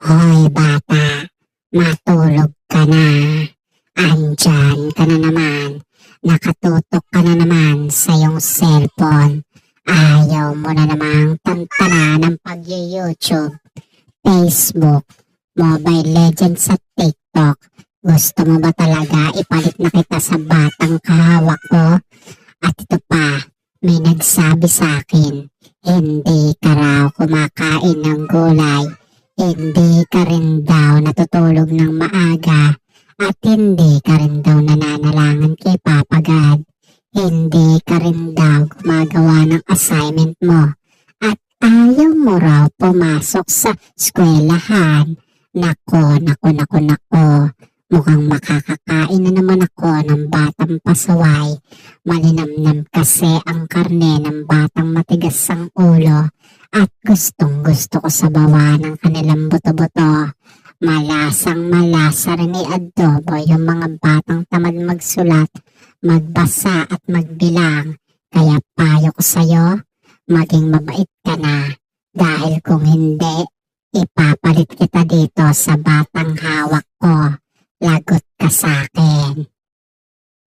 Hoy bata, matulog ka na. Andyan ka na naman. Nakatutok ka na naman sa iyong cellphone. Ayaw mo na namang tantana ng pag-YouTube, Facebook, Mobile Legends at TikTok. Gusto mo ba talaga ipalit na kita sa batang kahawak ko? At ito pa, may nagsabi sa akin, hindi ka raw kumakain ng gulay, hindi ka rin daw natutulog ng maaga, at hindi ka rin daw nananalangan kay Papa God. Hindi ka rin daw gumagawa ng assignment mo. At ayaw mo raw pumasok sa eskwelahan. Nako, nako, nako, nako. Mukhang makakakain na naman ako ng batang pasaway. Malinamnam kasi ang karne ng batang matigas ang ulo at gustong gusto ko sa bawa ng kanilang buto-buto. Malasang malasa rin ni adobo yung mga batang tamad magsulat, magbasa at magbilang. Kaya payo ko sa'yo, maging mabait ka na. Dahil kung hindi, ipapalit kita dito sa batang hawak ko. Lagot ka sa akin.